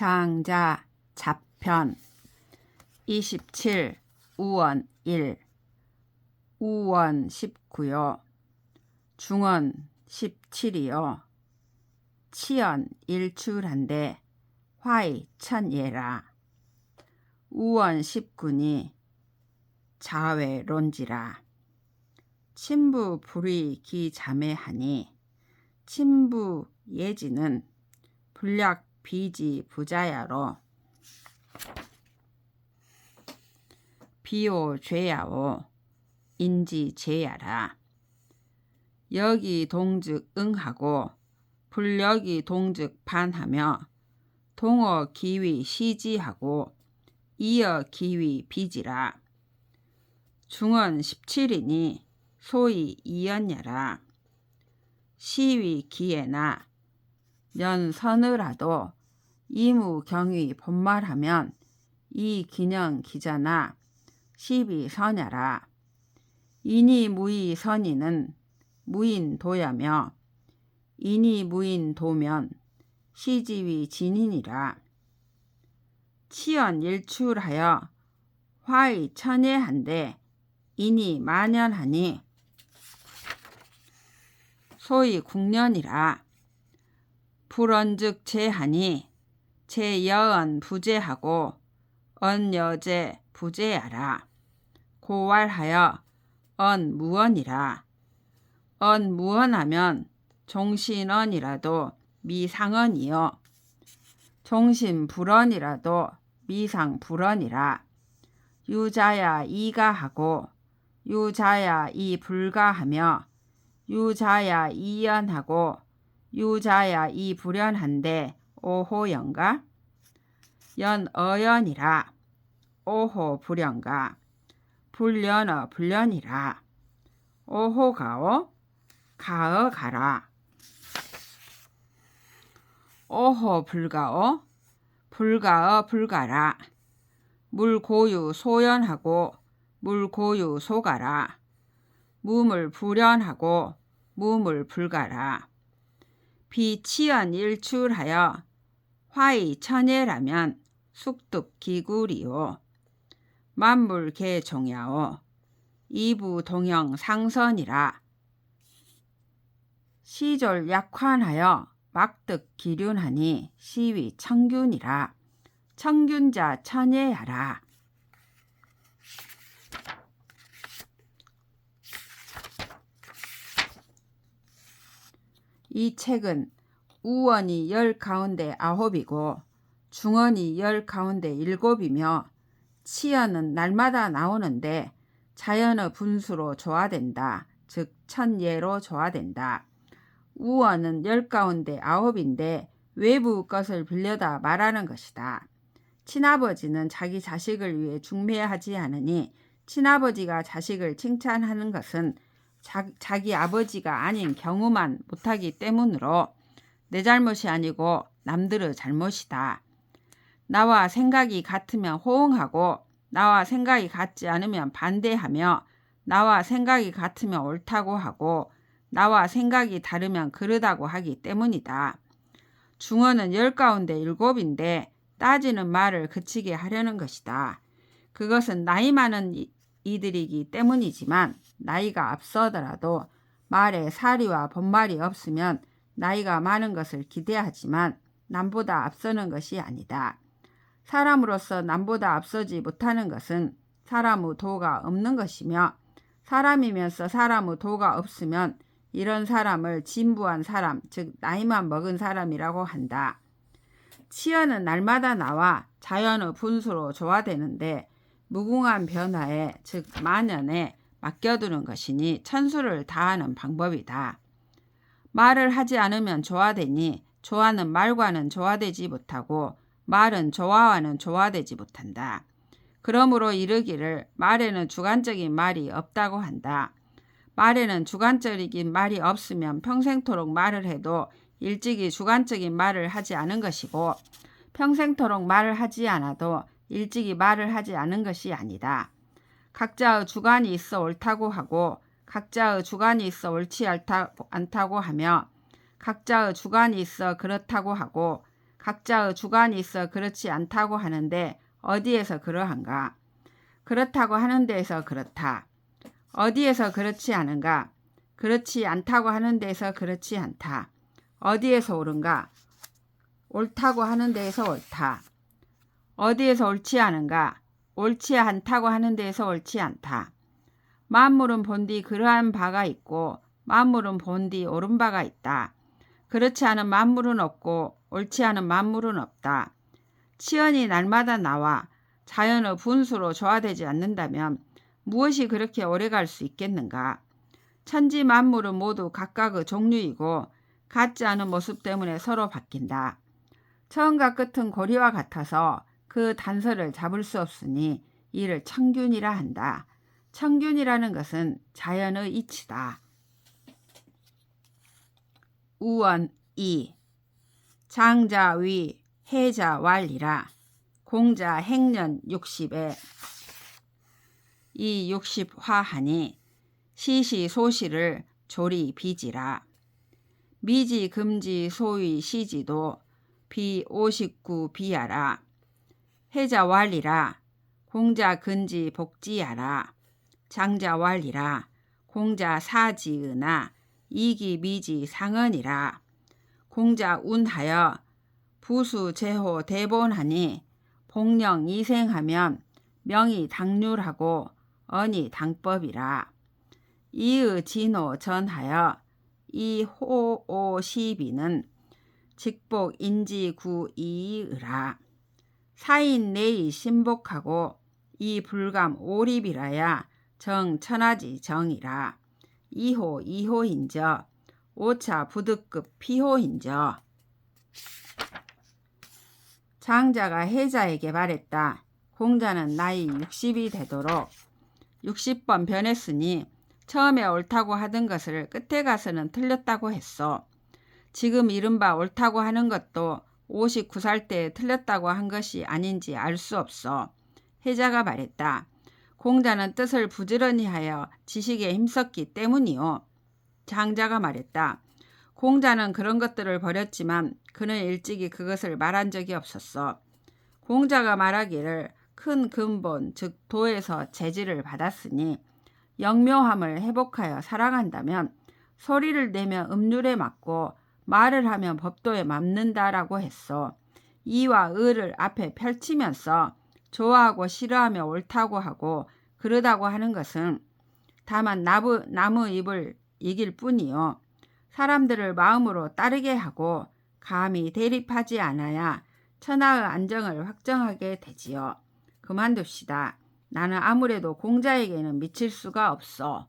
장자 잡편. 27 우원 1 우원 19요. 중원 17이요. 치연 일출한데 화이 천예라. 우원 19니. 자외론지라. 친부 불의 기자매하니 친부 예지는 불약 비지 부자야로 비오 죄야오 인지 죄야라. 여기 동즉 응하고 불여기 동즉 반하며 동어 기위 시지하고 이어 기위 비지라. 중원 17이니 소위 이연야라. 시위 기에나 연 서느라도 이무 경위 본말하면 이 기년 기자나 시비 선야라. 이니 무이 선이는 무인 도야며 이니 무인 도면 시지위 진인이라. 치연 일출하여 화의 천예한데 이니 만연하니 소위 국년이라. 불언즉 제하니 제여언 부재하고 언여제 부재하라. 고왈하여 언무언이라. 언무언하면 종신언이라도 미상언이요. 종신불언이라도 미상불언이라. 유자야 이가 하고 유자야 이 불가하며 유자야 이연하고 유자야 이 불연한데 오호연가? 연어연이라. 오호 불연가. 불연어 불연이라. 오호가오? 가어 가라. 오호 불가오? 불가어 불가라. 물고유 소연하고 물고유 소가라. 무물 불연하고 무물 불가라. 비치연 일출하여 화이 천예라면 숙득 기구리오 만물 개종야오. 이부 동형 상선이라. 시졸 약환하여 막득 기륜하니 시위 청균이라. 청균자 천예하라. 이 책은 우원이 열 가운데 아홉이고 중원이 열 가운데 일곱이며 치연은 날마다 나오는데 자연의 분수로 조화된다. 즉 천예로 조화된다. 우원은 열 가운데 아홉인데 외부 것을 빌려다 말하는 것이다. 친아버지는 자기 자식을 위해 중매하지 않으니 친아버지가 자식을 칭찬하는 것은 자, 자기 아버지가 아닌 경우만 못하기 때문으로 내 잘못이 아니고 남들의 잘못이다. 나와 생각이 같으면 호응하고 나와 생각이 같지 않으면 반대하며 나와 생각이 같으면 옳다고 하고 나와 생각이 다르면 그르다고 하기 때문이다. 중어는 열 가운데 일곱인데 따지는 말을 그치게 하려는 것이다. 그것은 나이 많은 이들이기 때문이지만 나이가 앞서더라도 말에 사리와 본말이 없으면 나이가 많은 것을 기대하지만 남보다 앞서는 것이 아니다. 사람으로서 남보다 앞서지 못하는 것은 사람의 도가 없는 것이며 사람이면서 사람의 도가 없으면 이런 사람을 진부한 사람, 즉 나이만 먹은 사람이라고 한다. 치연은 날마다 나와 자연의 분수로 조화되는데 무궁한 변화에 즉 만연에 맡겨두는 것이니 천수를 다하는 방법이다. 말을 하지 않으면 조화되니 조화는 말과는 조화되지 못하고 말은 조화와는 조화되지 못한다. 그러므로 이르기를 말에는 주관적인 말이 없다고 한다. 말에는 주관적인 말이 없으면 평생토록 말을 해도 일찍이 주관적인 말을 하지 않은 것이고 평생토록 말을 하지 않아도 일찍이 말을 하지 않은 것이 아니다. 각자의 주관이 있어 옳다고 하고 각자의 주관이 있어 옳지 않다고 하며 각자의 주관이 있어 그렇다고 하고 각자의 주관이 있어 그렇지 않다고 하는데 어디에서 그러한가? 그렇다고 하는 데에서 그렇다. 어디에서 그렇지 않은가? 그렇지 않다고 하는 데에서 그렇지 않다. 어디에서 옳은가? 옳다고 하는 데에서 옳다. 어디에서 옳지 않은가? 옳지 않다고 하는 데에서 옳지 않다. 만물은 본디 그러한 바가 있고 만물은 본디 옳은 바가 있다. 그렇지 않은 만물은 없고 옳지 않은 만물은 없다. 치연이 날마다 나와 자연의 분수로 조화되지 않는다면 무엇이 그렇게 오래 갈 수 있겠는가? 천지 만물은 모두 각각의 종류이고 같지 않은 모습 때문에 서로 바뀐다. 처음과 끝은 고리와 같아서 그 단서를 잡을 수 없으니 이를 청균이라 한다. 청균이라는 것은 자연의 이치다. 우원 2 장자 위 해자 왈이라. 공자 행년 60에. 이 60화하니 시시 소시를 조리 비지라. 미지 금지 소위 시지도 비 59 비야라. 해자 왈이라. 공자 근지 복지야라 장자 왈이라. 공자 사지으나 이기 미지 상언이라. 공자 운하여 부수 제호 대본하니 복령 이생하면 명이 당률하고 언이 당법이라. 이의 진호 전하여 이호오 시비는 직복 인지 구이의라. 사인 내이 신복하고 이 불감 오립이라야 정 천하지 정이라 이호 이호인저 오차 부득급 피호인저 장자가 해자에게 말했다. 공자는 나이 60이 되도록 60번 변했으니 처음에 옳다고 하던 것을 끝에 가서는 틀렸다고 했어. 지금 이른바 옳다고 하는 것도 59살 때 틀렸다고 한 것이 아닌지 알 수 없어. 해자가 말했다. 공자는 뜻을 부지런히 하여 지식에 힘썼기 때문이요. 장자가 말했다. 공자는 그런 것들을 버렸지만 그는 일찍이 그것을 말한 적이 없었어. 공자가 말하기를 큰 근본 즉 도에서 재질을 받았으니 영묘함을 회복하여 살아간다면 소리를 내면 음률에 맞고 말을 하면 법도에 맞는다라고 했어. 이와 의를 앞에 펼치면서 좋아하고 싫어하며 옳다고 하고 그러다고 하는 것은 다만 나무, 나무 잎을 이길 뿐이요. 사람들을 마음으로 따르게 하고 감히 대립하지 않아야 천하의 안정을 확정하게 되지요. 그만둡시다. 나는 아무래도 공자에게는 미칠 수가 없어.